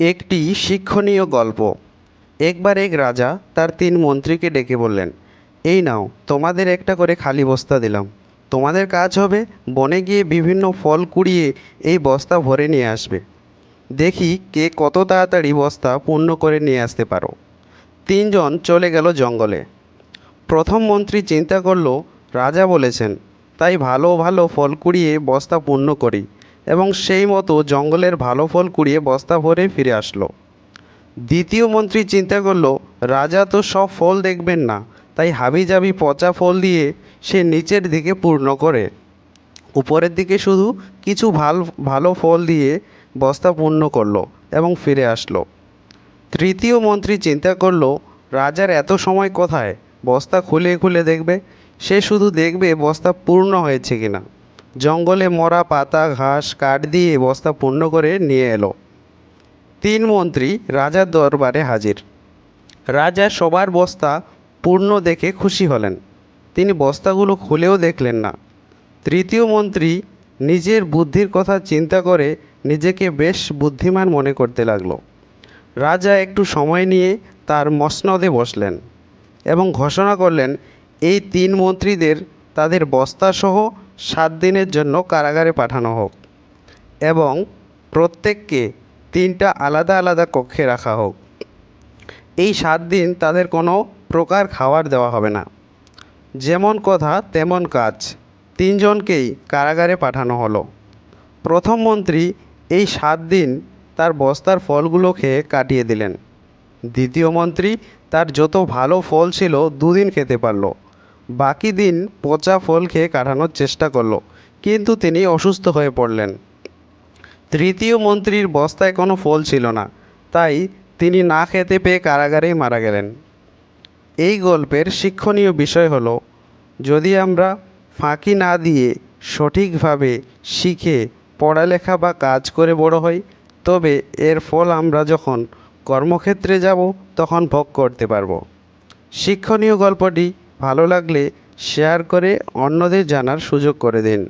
একটি শিক্ষণীয় গল্প। একবার এক রাজা তার তিন মন্ত্রীকে ডেকে বললেন, এই নাও, তোমাদের একটা করে খালি বস্তা দিলাম। তোমাদের কাজ হবে বনে গিয়ে বিভিন্ন ফল কুড়িয়ে এই বস্তা ভরে নিয়ে আসবে। দেখি কে কত তাড়াতাড়ি বস্তা পূর্ণ করে নিয়ে আসতে পারো। তিনজন চলে গেল জঙ্গলে। প্রথম মন্ত্রী চিন্তা করল, রাজা বলেছেন, তাই ভালো ভালো ফল কুড়িয়ে বস্তা পূর্ণ করি। এবং সেই মতো জঙ্গলের ভালো ফল কুড়িয়ে বস্তা ভরে ফিরে আসলো। দ্বিতীয় মন্ত্রী চিন্তা করল, রাজা তো সব ফল দেখবেন না, তাই হাবিজাবি পচা ফল দিয়ে সে নিচের দিকে পূর্ণ করে। উপরের দিকে শুধু কিছু ভালো, ভালো ফল দিয়ে বস্তা পূর্ণ করল এবং ফিরে আসলো। তৃতীয় মন্ত্রী চিন্তা করল, রাজার এত সময় কোথায়? বস্তা খুলে খুলে দেখবে, সে শুধু দেখবে বস্তা পূর্ণ হয়েছে কিনা। জঙ্গলে মরা পাতা, ঘাস কাঠ দিয়ে বস্তা পূর্ণ করে নিয়ে এলো। তিন মন্ত্রী রাজার দরবারে হাজির। রাজা সবার বস্তা পূর্ণ দেখে খুশি হলেন। তিনি বস্তাগুলো খুলেও দেখলেন না। তৃতীয় মন্ত্রী নিজের বুদ্ধির কথা চিন্তা করে নিজেকে বেশ বুদ্ধিমান মনে করতে লাগল। রাজা একটু সময় নিয়ে তার মসনদে বসলেন এবং ঘোষণা করলেন, এই তিন মন্ত্রীদের, তাদের বস্তাসহ সাত দিনের জন্য কারাগারে পাঠানো হোক এবং প্রত্যেককে তিনটা আলাদা আলাদা কক্ষে রাখা হোক। এই সাত দিন তাদের কোনো প্রকার খাবার দেওয়া হবে না। যেমন কথা, তেমন কাজ। তিনজনকেই কারাগারে পাঠানো হলো। প্রথম মন্ত্রী এই সাত দিন তার বস্তার ফলগুলো খেয়ে কাটিয়ে দিলেন। দ্বিতীয় মন্ত্রী তার যত ভালো ফল ছিল দুদিন খেতে পারল। বাকি দিন পচা ফল খেয়ে কাটানোর চেষ্টা করল, কিন্তু তিনি অসুস্থ হয়ে পড়লেন। তৃতীয় মন্ত্রীর বস্তায় কোনো ফল ছিল না, তাই তিনি না খেতে পেয়ে কারাগারেই মারা গেলেন। এই গল্পের শিক্ষণীয় বিষয় হলো, যদি আমরা ফাঁকি না দিয়ে সঠিকভাবে শিখে পড়ালেখা বা কাজ করে বড় হই, তবে এর ফল আমরা যখন কর্মক্ষেত্রে যাব, তখন ভোগ করতে পারব। শিক্ষণীয় গল্পটি ভালো লাগলে শেয়ার করে অন্যদের জানার সুযোগ করে দিন।